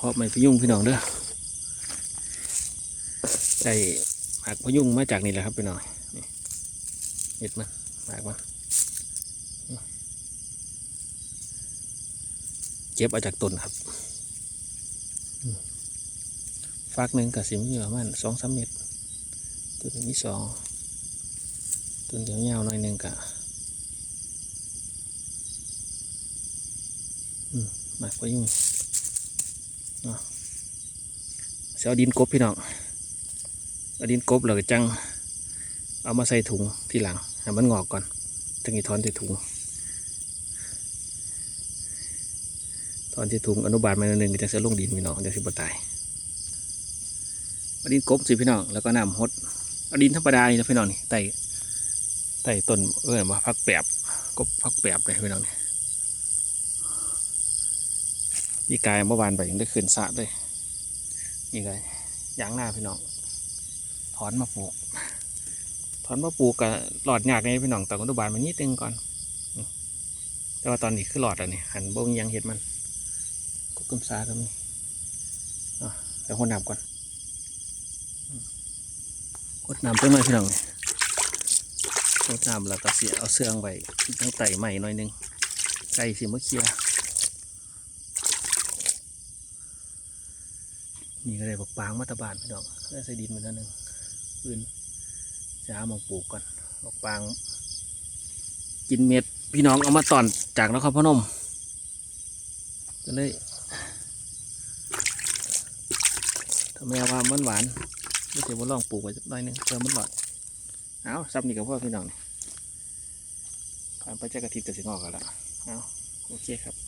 เพาะไม้พยุงพี่น้องเด้อได้หมากพยุงมาจากนี่แหละครับพี่น้องเห็ดมันหมากมันเก็บเอาจากต้นครับฟากหนึ่งกับสิมีอยู่ประมาณสองสามเม็ดตัวนี้สองต้นเดียวยาวหน่อยหนึ่งกะอืมหมากพยุง เสียเอาดินกบพี่น้องเอาดินกบแล้วก็จัง เอามาใส่ถุงที่หลังให้มันงอกก่อนถึงจะถอนใส่ถุงถอนใส่ถุงอนุบาลมาหนึ่งก็จะเสียลงดินพี่น้องจะสิบตายเอาดินกบสิพี่น้องแล้วก็น้ำหดเอาดินธรรมดานี่นะพี่น้องนี่ไต่ไต่ต้นเออมาพักแปบกบพักแปบเลยพี่น้องนี่ พี่กายเมื่อวานไปยังได้ขึ้นสะเลยนี่ไงยางหน้าพี่น้องถอนมาปลูก ถอนมาปลูกกับหลอดยากไงพี่น้องแต่อนุบาลมันนิดนึงก่อน แต่ว่าตอนนี้คือหลอดแล้วนี่หันบ่งยังเห็ดมันกุกกึมซาก็มีอะเดี๋ยวคนน้ำก่อนกดน้ำไปหน่อยพี่น้องนี่กดน้ำแล้วก็เสียเอาเสื่องไว้ตั้งไต่ใหม่หน่อยนึงไก่สิมาเคลีย นี่ก็ได้บอกปางมาตบานพี่น้องได้ใส่ดินมาแล้วหนึ่งปืนจะหาหมองปลูกก่อนบอกปางกินเม็ดพี่น้องเอามาตอนจากนครพนมก็เลยทำไมว่ามันหวานไม่เดี๋ยวมาลองปลูกไว้สักหน่อยหนึงเพื่อมันหวานเอาซับนี่กับพ่อพี่น้องนี่ผ่านไปจากระติบกับสิงออกกันแล้วเอาโอเคครับ